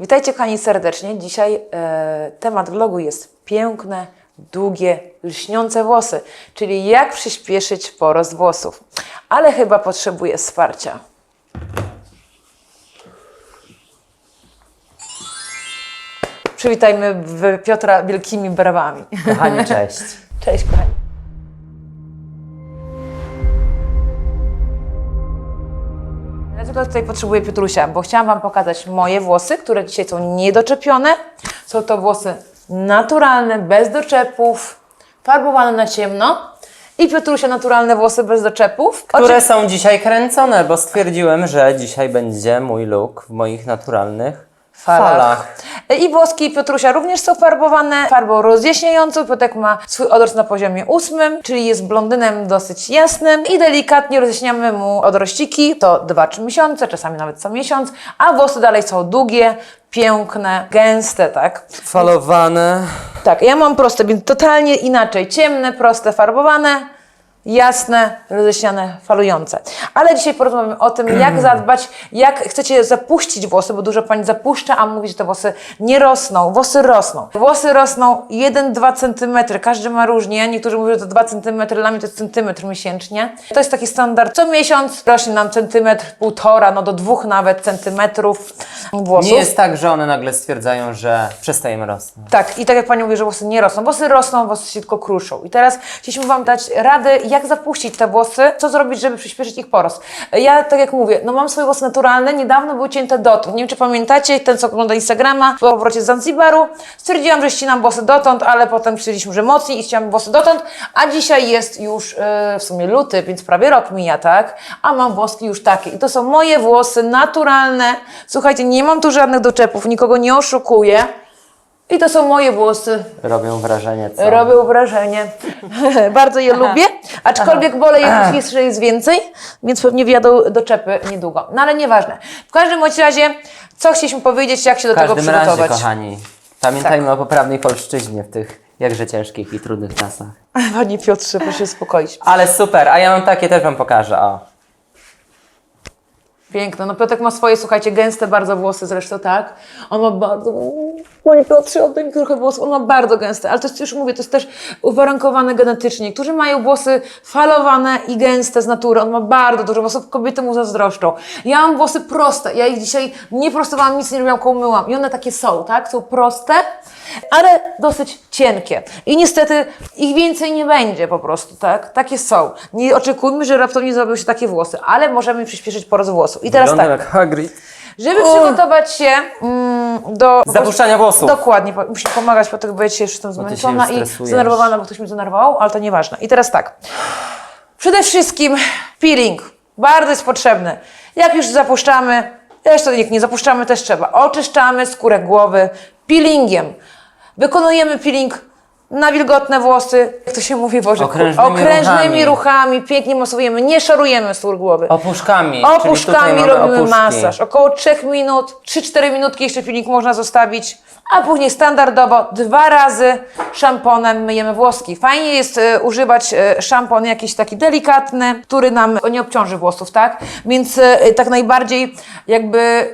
Witajcie kochani serdecznie. Dzisiaj e, temat vlogu jest piękne, długie, lśniące włosy, czyli jak przyspieszyć porost włosów. Ale chyba potrzebuję wsparcia. Przywitajmy Piotra wielkimi brawami. Kochani, cześć. Cześć kochani. Dlaczego tutaj potrzebuję Piotrusia? Bo chciałam Wam pokazać moje włosy, które dzisiaj są niedoczepione. Są to włosy naturalne, bez doczepów, farbowane na ciemno. I Piotrusia naturalne włosy bez doczepów. Które są dzisiaj kręcone, bo stwierdziłem, że dzisiaj będzie mój look w moich naturalnych falach. I włoski Piotrusia również są farbowane farbą rozjaśniającą. Piotrek ma swój odrost na poziomie ósmym, czyli jest blondynem dosyć jasnym i delikatnie rozjaśniamy mu odrościki. To 2-3 miesiące, czasami nawet co miesiąc, a włosy dalej są długie, piękne, gęste, tak? Falowane. Tak, ja mam proste, więc totalnie inaczej. Ciemne, proste, farbowane, jasne, rozjaśniane, falujące. Ale dzisiaj porozmawiamy o tym, jak zadbać, jak chcecie zapuścić włosy, bo dużo pani zapuszcza, a mówi, że te włosy nie rosną. Włosy rosną. Włosy rosną 1-2 cm, każdy ma różnie. Niektórzy mówią, że to 2 cm, dla mnie to jest centymetr miesięcznie. To jest taki standard. Co miesiąc rośnie nam centymetr, półtora, no do dwóch nawet centymetrów włosów. Nie jest tak, że one nagle stwierdzają, że przestajemy rosnąć. Tak, i tak jak Pani mówi, że włosy nie rosną. Włosy rosną, włosy się tylko kruszą. I teraz chcieliśmy Wam dać radę, jak zapuścić te włosy, co zrobić, żeby przyspieszyć ich porost. Ja, tak jak mówię, no mam swoje włosy naturalne, niedawno były cięte dotąd. Nie wiem, czy pamiętacie, ten, co ogląda Instagrama, po powrocie z Zanzibaru, stwierdziłam, że ścinam włosy dotąd, ale potem stwierdziliśmy, że mocniej i ściąłem włosy dotąd, a dzisiaj jest już e, w sumie luty, więc prawie rok mija, tak? A mam włoski już takie. I to są moje włosy naturalne. Słuchajcie, nie mam tu żadnych doczepów, nikogo nie oszukuję. I to są moje włosy. Robią wrażenie, co? Robią wrażenie. Bardzo je lubię, aczkolwiek wolę je że jest więcej, więc pewnie wjadą do czepy niedługo. No ale nieważne. W każdym bądź razie, co chcieliśmy powiedzieć, jak się do W tego każdym razie, przygotować. kochani, pamiętajmy o poprawnej polszczyźnie w tych jakże ciężkich i trudnych czasach. Panie Piotrze, proszę się uspokoić. Ale super, a ja mam takie, też Wam pokażę, o. Piękne. No Piotrek ma swoje, słuchajcie, gęste bardzo włosy zresztą, tak? On ma bardzo... Panie Piotrze, oddaj trochę włosów. On ma bardzo gęste, ale to jest, już mówię, to jest też uwarunkowane genetycznie. Niektórzy mają włosy falowane i gęste z natury. On ma bardzo dużo włosów, kobiety mu zazdroszczą. Ja mam włosy proste. Ja ich dzisiaj nie prostowałam, nic nie robiłam, koło myłam. I one takie są, tak? Są proste, ale dosyć cienkie. I niestety ich więcej nie będzie po prostu, tak? Takie są. Nie oczekujmy, że raptownie zrobią się takie włosy, ale możemy przyspieszyć porost włosów. I teraz Wyglądam tak. jak Hagrid. Żeby przygotować się mm, do... Zapuszczania włosów. Dokładnie, po- musisz pomagać, po tego, bo ja dzisiaj już jestem ty się zmęczona już i stresujesz. zdenerwowana, bo ktoś mnie zdenerwował, ale to nieważne. I teraz tak. Przede wszystkim peeling. Bardzo jest potrzebny. Jak już zapuszczamy, zresztą jak nie zapuszczamy, też trzeba. Oczyszczamy skórę głowy peelingiem. Wykonujemy peeling na wilgotne włosy, jak to się mówi, Boże, Okrężnymi okrężnymi ruchami. ruchami, pięknie masujemy, nie szorujemy skór głowy. Opuszkami. czyli tutaj Opuszkami mamy robimy opuszki. masaż. Około 3 minut, 3-4 minutki jeszcze filmik można zostawić, a później standardowo dwa razy szamponem myjemy włoski. Fajnie jest e, używać e, szampon jakiś taki delikatny, który nam nie obciąży włosów, tak? Więc e, tak najbardziej jakby...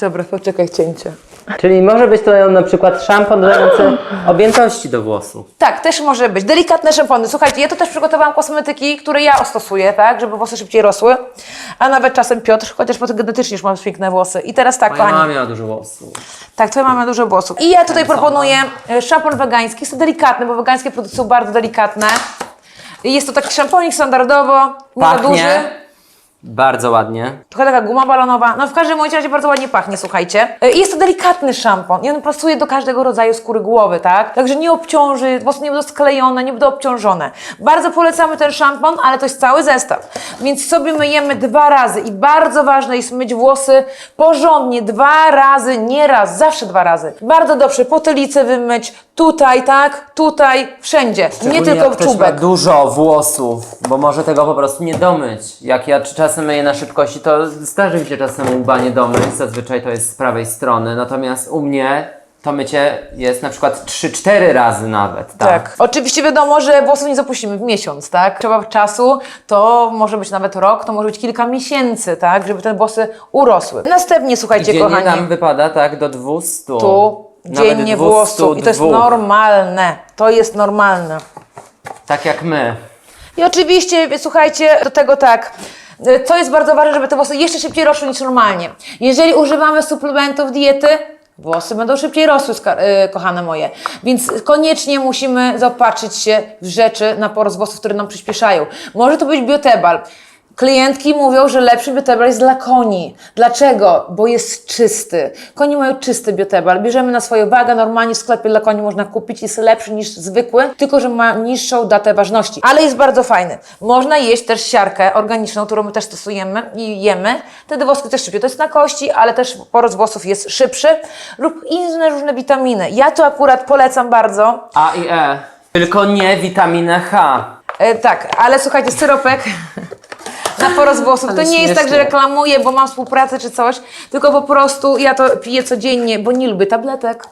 Dobra, poczekaj, cięcie. Czyli może być to na przykład szampon dodający objętości do włosów. Tak, też może być. Delikatne szampony. Słuchajcie, ja to też przygotowałam kosmetyki, które ja stosuję, tak, żeby włosy szybciej rosły. A nawet czasem Piotr, chociaż po genetycznie już mam piękne włosy. I teraz tak, Moja kochani. mama miała dużo włosów. Tak, twoja mama ma dużo włosów. I ja tutaj proponuję e, szampon wegański. Jest to delikatny, bo wegańskie produkty są bardzo delikatne. Jest to taki szamponik standardowo, nie za duży. Bardzo ładnie. Trochę taka guma balonowa. No w każdym bądź razie bardzo ładnie pachnie, słuchajcie. E, Jest to delikatny szampon i on pasuje do każdego rodzaju skóry głowy, tak? Także nie obciąży, włosy nie będą sklejone, nie będą obciążone. Bardzo polecamy ten szampon, ale to jest cały zestaw. Więc sobie myjemy dwa razy i bardzo ważne jest myć włosy porządnie, dwa razy, nie raz, zawsze dwa razy. Bardzo dobrze potylicę wymyć, tutaj, tak? Tutaj, wszędzie. Nie Szczególnie tylko jak w ktoś ma czubek. dużo włosów, bo może tego po prostu nie domyć. Jak ja czasem myję na szybkości, to zdarzy mi się czasem łba nie domyć, zazwyczaj to jest z prawej strony, natomiast u mnie to mycie jest na przykład 3-4 razy nawet, tak? Tak. Oczywiście wiadomo, że włosów nie zapuścimy w miesiąc, tak? Trzeba czasu, to może być nawet rok, to może być kilka miesięcy, tak? Żeby te włosy urosły. Następnie, słuchajcie, Dziennie kochani, nam wypada tak do 200. tu Nawet dziennie 200 włosów i to jest dwóch. normalne. To jest normalne. Tak jak my. I oczywiście, słuchajcie, do tego tak. Co jest bardzo ważne, żeby te włosy jeszcze szybciej rosły niż normalnie. Jeżeli używamy suplementów diety, włosy będą szybciej rosły, y, kochane moje. Więc koniecznie musimy zaopatrzyć się w rzeczy na porost włosów, które nam przyspieszają. Może to być biotebal. Klientki mówią, że lepszy biotebal jest dla koni. Dlaczego? Bo jest czysty. Konie mają czysty biotebal. Bierzemy na swoją wagę, normalnie w sklepie dla koni można kupić, jest lepszy niż zwykły, tylko że ma niższą datę ważności. Ale jest bardzo fajny. Można jeść też siarkę organiczną, którą my też stosujemy i jemy. Wtedy włoski też szybciej. To jest na kości, ale też porost włosów jest szybszy. Lub inne różne witaminy. Ja tu akurat polecam bardzo. A i E. Tylko nie witaminę H. E, tak, ale słuchajcie, syropek na porost włosów. To nie jest tak, że reklamuję, bo mam współpracę czy coś, tylko po prostu ja to piję codziennie, bo nie lubię tabletek.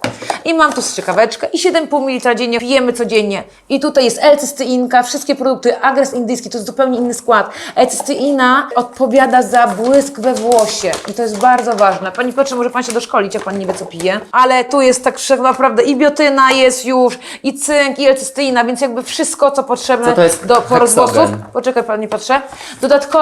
I mam tu strzykaweczkę i 7,5 ml dziennie pijemy codziennie. I tutaj jest L-cysteinka, wszystkie produkty, agres indyjski, to jest zupełnie inny skład. L-cysteina odpowiada za błysk we włosie i to jest bardzo ważne. Pani Piotrze, może Pan się doszkolić, jak Pan nie wie, co pije. Ale tu jest tak naprawdę i biotyna jest już, i cynk, i L-cysteina, więc jakby wszystko, co potrzebne Co to jest do włosów. Poczekaj, Panie Piotrze. Dodatkowo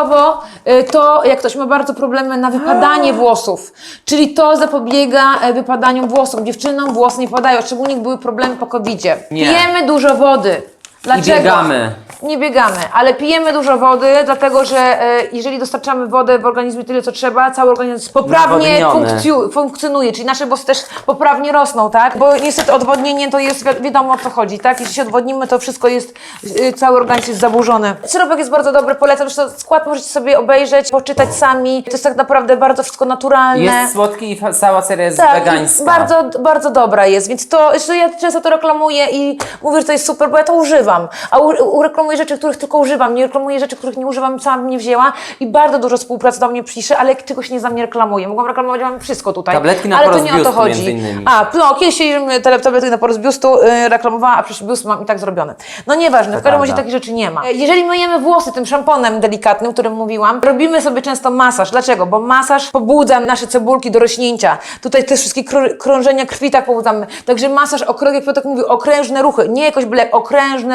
y, to, jak ktoś ma bardzo problemy na wypadanie włosów, czyli to zapobiega e, wypadaniom włosów. Dziewczynom włosy nie padają, szczególnie jak były problemy po COVID-zie. Nie. Pijemy dużo wody. Dlaczego? biegamy. Nie biegamy, ale pijemy dużo wody, dlatego że e, jeżeli dostarczamy wodę w organizmie tyle, co trzeba, cały organizm poprawnie Nawodniony. funkcju, funkcjonuje, czyli nasze włosy też poprawnie rosną, tak? Bo niestety odwodnienie to jest, wi- wiadomo o co chodzi, tak? Jeśli się odwodnimy, to wszystko jest, y, cały organizm jest zaburzony. Syropek jest bardzo dobry, polecam, że skład możecie sobie obejrzeć, poczytać sami. To jest tak naprawdę bardzo wszystko naturalne. Jest słodki i fa- cała seria jest Tak, wegańska. bardzo, bardzo dobra jest, więc to, ja często to reklamuję i mówię, że to jest super, bo ja to używam. A u, u, reklamuję rzeczy, których tylko używam, nie reklamuję rzeczy, których nie używam, sama bym nie wzięła i bardzo dużo współpracy do mnie pisze, ale czegoś nie znam, nie reklamuję. Mogłam reklamować, mam wszystko tutaj. Tabletki na ale to nie o to chodzi. A, no, kiedyś się tele- tabletki na porost biustu y, reklamowała, a przecież biust mam i tak zrobiony. No nieważne, w każdym razie takich rzeczy nie ma. Jeżeli myjemy włosy tym szamponem delikatnym, o którym mówiłam, robimy sobie często masaż. Dlaczego? Bo masaż pobudza nasze cebulki do rośnięcia. Tutaj te wszystkie krą- krążenia krwi tak pobudzamy. Także masaż, jak Piotrek mówił, okrężne ruchy. Nie jakoś byle, jak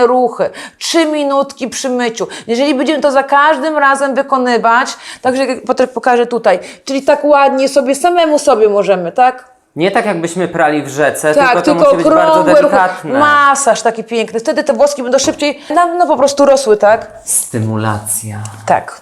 ruchy. Trzy minutki przy myciu. Jeżeli będziemy to za każdym razem wykonywać, także jak pokaże tutaj, czyli tak ładnie sobie, samemu sobie możemy, tak? Nie tak jakbyśmy prali w rzece, Tak, tylko to tylko musi być bardzo delikatne. Masaż taki piękny. Wtedy te włoski będą szybciej, no, no po prostu rosły, tak? Stymulacja. Tak.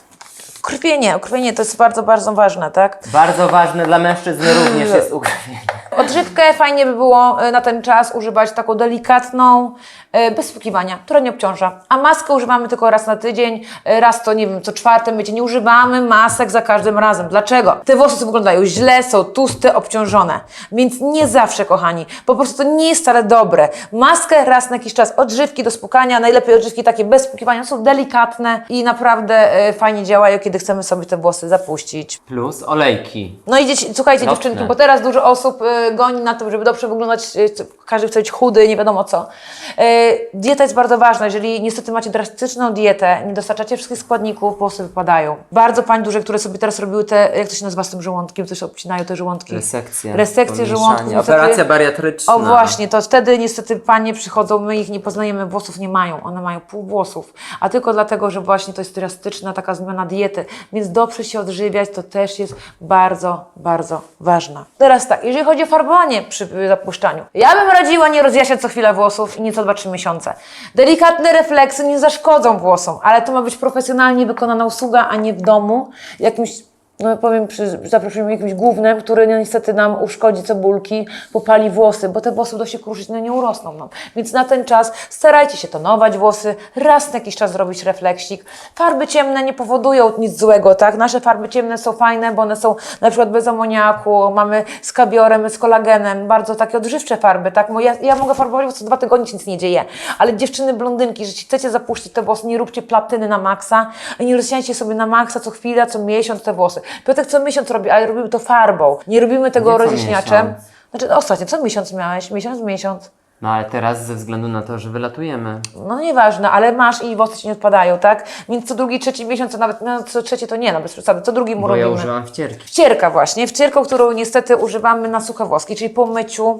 Krwienie, krwienie to jest bardzo, bardzo ważne, tak? Bardzo ważne dla mężczyzn również jest ukrwienie. Odżywkę fajnie by było e, na ten czas używać taką delikatną, e, bez wpukiwania, która nie obciąża. A maskę używamy tylko raz na tydzień, e, raz to nie wiem, co czwarte mycie. Nie używamy masek za każdym razem. Dlaczego? Te włosy wyglądają źle, są tłuste, obciążone. Więc nie zawsze, kochani. Po prostu to nie jest wcale dobre. Maskę raz na jakiś czas, odżywki do spłukania, najlepiej odżywki takie bez wpukiwania, są delikatne i naprawdę fajnie działają, kiedy chcemy sobie te włosy zapuścić. Plus olejki. No i dzieci, słuchajcie dziewczynki, bo teraz dużo osób y, goni na to, żeby dobrze wyglądać, y, każdy chce być chudy, nie wiadomo co. Y, dieta jest bardzo ważna, jeżeli niestety macie drastyczną dietę, nie dostarczacie wszystkich składników, włosy wypadają. Bardzo pań duże, które sobie teraz robiły te, jak to się nazywa z tym żołądkiem, też obcinają te żołądki. Resekcja. Resekcje pomieszanie. żołądków. niestety- Operacja bariatryczna. o właśnie, to wtedy niestety panie przychodzą, my ich nie poznajemy, włosów nie mają, one mają pół włosów, a tylko dlatego, że właśnie to jest drastyczna taka zmiana diety, więc dobrze się odżywiać to też jest bardzo, bardzo ważne. Teraz tak, jeżeli chodzi o farbowanie przy zapuszczaniu, ja bym radziła nie rozjaśniać co chwilę włosów i nie co 2-3 miesiące. Delikatne refleksy nie zaszkodzą włosom, ale to ma być profesjonalnie wykonana usługa, a nie w domu, jakimś no powiem zaproszeniu jakimś głównym, który no, niestety nam uszkodzi cebulki, popali włosy, bo te włosy będą się kruszyć, no nie urosną nam. Więc na ten czas starajcie się tonować włosy, raz na jakiś czas zrobić refleksik. Farby ciemne nie powodują nic złego, tak? Nasze farby ciemne są fajne, bo one są na przykład bez amoniaku, mamy z kabiorem, z kolagenem, bardzo takie odżywcze farby, tak? Ja, ja mogę farbować, bo co dwa tygodnie nic nie dzieje, ale dziewczyny blondynki, że chcecie zapuścić te włosy, nie róbcie platyny na maksa, nie rozsiajcie sobie na maksa co chwila, co miesiąc te włosy. Piotrek co miesiąc robi, ale robimy to farbą. Nie robimy tego Nie co rozjaśniaczem. miesiąc. Znaczy ostatnio, co miesiąc miałeś? Miesiąc, miesiąc. No ale teraz ze względu na to, że wylatujemy. No nieważne, ale masz i włosy ci nie odpadają, tak? Więc co drugi, trzeci miesiąc, a nawet no, co trzeci to nie, no bez przesady, co drugi mu Bo ja robimy. użyłam wcierki. Wcierka właśnie, wcierką, którą niestety używamy na suche włoski, czyli po myciu.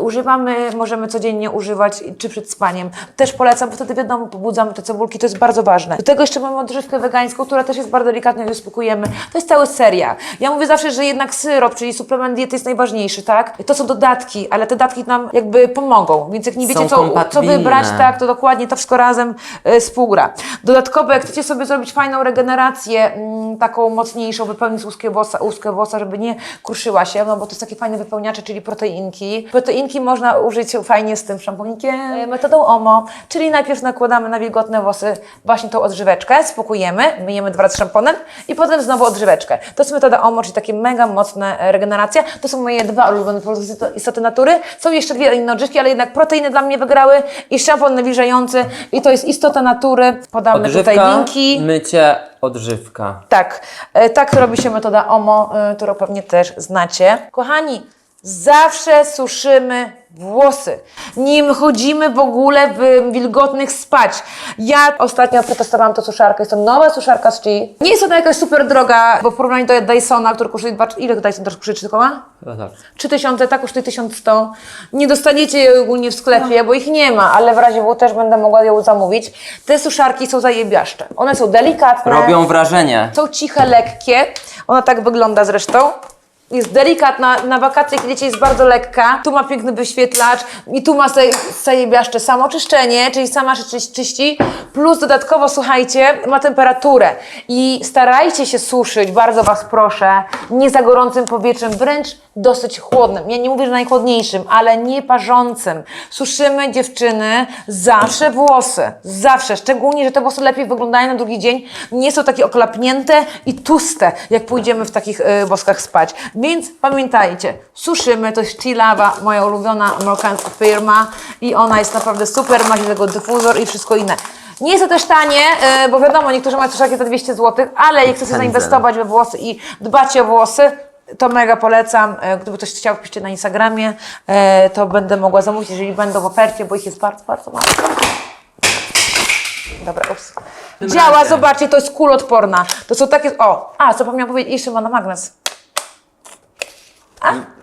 Używamy, możemy codziennie używać, czy przed spaniem. Też polecam, bo wtedy wiadomo, pobudzamy te cebulki, to jest bardzo ważne. Do tego jeszcze mamy odżywkę wegańską, która też jest bardzo delikatna, jak uspokojemy. To jest cała seria. Ja mówię zawsze, że jednak syrop, czyli suplement diety jest najważniejszy, tak? To są dodatki, ale te dodatki nam jakby pomogą, więc jak nie wiecie, co, co wybrać, tak, to dokładnie to wszystko razem y, współgra. Dodatkowo, jak chcecie sobie zrobić fajną regenerację, mm, taką mocniejszą, wypełnić łuskę włosa, łuskę włosa, żeby nie kruszyła się, no bo to jest takie fajne wypełniacze, czyli proteinki. Proteinki można użyć fajnie z tym szamponikiem, y, metodą OMO, czyli najpierw nakładamy na wilgotne włosy właśnie tą odżyweczkę, spokujemy, myjemy dwa razy szamponem i potem znowu odżyweczkę. To jest metoda OMO, czyli takie mega mocne e, regeneracja. To są moje dwa ulubione produkty istoty natury. Są jeszcze dwie inne odżywki, ale jednak proteiny dla mnie wygrały i szampon nawilżający i to jest istota natury. Podamy tutaj Odżywka, linki. mycie, odżywka. Tak, e, tak robi się metoda OMO, e, którą pewnie też znacie. Kochani, zawsze suszymy włosy. Nie chodzimy w ogóle w wilgotnych spać. Ja ostatnio przetestowałam tą suszarkę. Jest to nowa suszarka z Chi. Nie jest ona jakaś super droga, bo w porównaniu do Dysona, który kosztuje, dwa- ile Dyson też kosztuje? 3 koła? Tak. 3000, tak kosztuje 1100. Nie dostaniecie jej ogólnie w sklepie, bo ich nie ma, ale w razie W też będę mogła ją zamówić. Te suszarki są zajebiaszcze. One są delikatne. Robią wrażenie. Są ciche, lekkie. Ona tak wygląda zresztą. Jest delikatna, na wakacje kiedy jest bardzo lekka. Tu ma piękny wyświetlacz i tu ma sobie zajebiaszcze samoczyszczenie, czyli sama się czyś- czyści. Plus dodatkowo, słuchajcie, ma temperaturę. I starajcie się suszyć, bardzo Was proszę, nie za gorącym powietrzem, wręcz dosyć chłodnym. Ja nie mówię, że najchłodniejszym, ale nie parzącym. Suszymy dziewczyny zawsze włosy. Zawsze. Szczególnie, że te włosy lepiej wyglądają na drugi dzień. Nie są takie oklapnięte i tłuste, jak pójdziemy w takich y, woskach spać. Więc pamiętajcie, suszymy. To jest Chilava, moja ulubiona amerykańska firma. I ona jest naprawdę super. Ma do tego dyfuzor i wszystko inne. Nie jest to też tanie, y, bo wiadomo, niektórzy mają suszarki za 200 zł, ale jak chcecie zainwestować we włosy i dbacie o włosy, to mega polecam. E, Gdyby ktoś chciał, piszcie na Instagramie, e, to będę mogła zamówić, jeżeli będą w ofercie, bo ich jest bardzo, bardzo mało. Dobra, ups. Działa, zobaczcie, to jest kulotporna. To są takie, o, a, zapomniałam powiedzieć, jeszcze ma na magnes.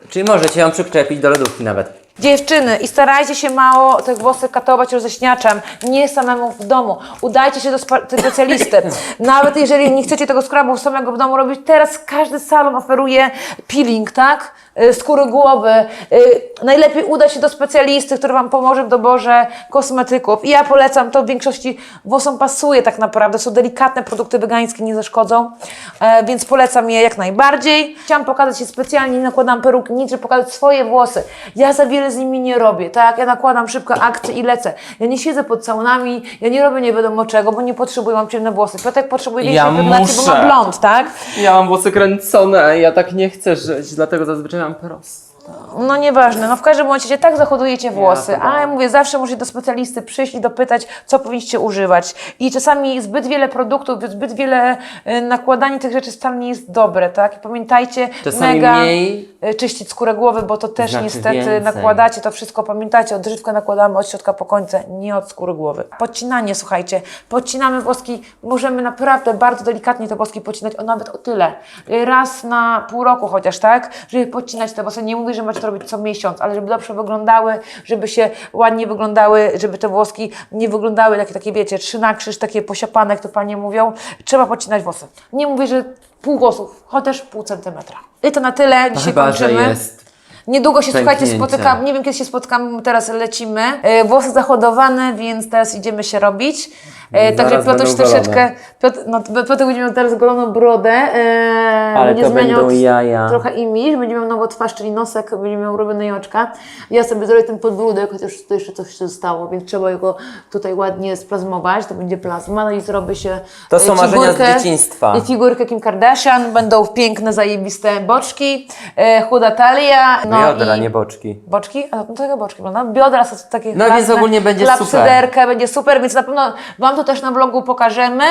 Czyli możecie ją przyklepić do lodówki nawet. Dziewczyny, i starajcie się mało te włosy katować roześniaczem, nie samemu w domu. Udajcie się do specjalisty. Nawet jeżeli nie chcecie tego skrabu samego w domu robić, teraz każdy salon oferuje peeling, tak? Y, Skóry głowy. Y, Najlepiej udać się do specjalisty, który Wam pomoże w doborze kosmetyków. I ja polecam, to w większości włosom pasuje tak naprawdę. Są delikatne produkty wegańskie, nie zaszkodzą, e, więc polecam je jak najbardziej. Chciałam pokazać się specjalnie, nie nakładam peruki, nic, żeby pokazać swoje włosy. Ja za wiele z nimi nie robię, tak? Ja nakładam szybko akcje i lecę. Ja nie siedzę pod całunami, ja nie robię nie wiadomo czego, bo nie potrzebuję, mam ciemne włosy. Piotrek potrzebuje Ja większej pigmentacji, bo muszę. ma blond, tak? Ja mam włosy kręcone, ja tak nie chcę żyć, dlatego zazwyczaj mam prosto. No nieważne, no w każdym razie się tak zahodujecie włosy, to a ja mówię, zawsze musicie do specjalisty przyjść i dopytać, co powinniście używać. I czasami zbyt wiele produktów, zbyt wiele y, nakładanie tych rzeczy wcale nie jest dobre, tak? I pamiętajcie, Czasami mega mniej czyścić skórę głowy, bo to też znaczy niestety więcej. nakładacie to wszystko, pamiętajcie, odżywkę nakładamy od środka po końce, nie od skóry głowy. Podcinanie, słuchajcie, podcinamy włoski, możemy naprawdę bardzo delikatnie te włoski podcinać, o nawet o tyle, Y, raz na pół roku chociaż, tak? Żeby podcinać te włosy, nie mówię, że macie to robić co miesiąc, ale żeby dobrze wyglądały, żeby się ładnie wyglądały, żeby te włoski nie wyglądały takie, takie wiecie, trzy na krzyż, takie posiapane, jak to panie mówią, trzeba podcinać włosy. Nie mówię, że pół włosów, chociaż pół centymetra. I to na tyle, To dzisiaj chyba, że kończymy. jest Niedługo się, słuchajcie, spotykam. Nie wiem, kiedy się spotkamy, teraz lecimy. E, włosy zahodowane, więc teraz idziemy się robić. E, Zaraz także Piotr będą troszeczkę. Piotr, no, Piotr będzie miał teraz goloną brodę. E, Ale będzie to zmieniał będą jaja. trochę imiż, będzie miał nową twarz, czyli nosek, będzie miał robione oczka. Ja sobie zrobię ten podbródek, chociaż tu jeszcze coś się zostało, więc trzeba go tutaj ładnie splazmować. To będzie plazma, no i zrobi się. To e, są marzenia z dzieciństwa. I figurkę Kim Kardashian, będą piękne, zajebiste boczki, e, chuda talia. No biodra, i... nie boczki. Boczki? A no to tego boczki, prawda? Biodra są takie No więc ogólnie będzie super. klapsyderkę, będzie super, więc na pewno Wam to to też na vlogu pokażemy,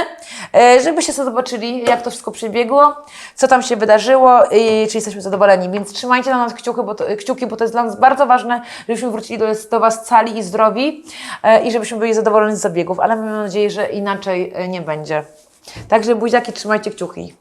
e, żebyście sobie zobaczyli, jak to wszystko przebiegło, co tam się wydarzyło i czy jesteśmy zadowoleni. Więc trzymajcie na nas kciuki, bo to, kciuki, bo to jest dla nas bardzo ważne, żebyśmy wrócili do, do Was cali i zdrowi e, i żebyśmy byli zadowoleni z zabiegów, ale mam nadzieję, że inaczej e, nie będzie. Także buziaki, trzymajcie kciuki.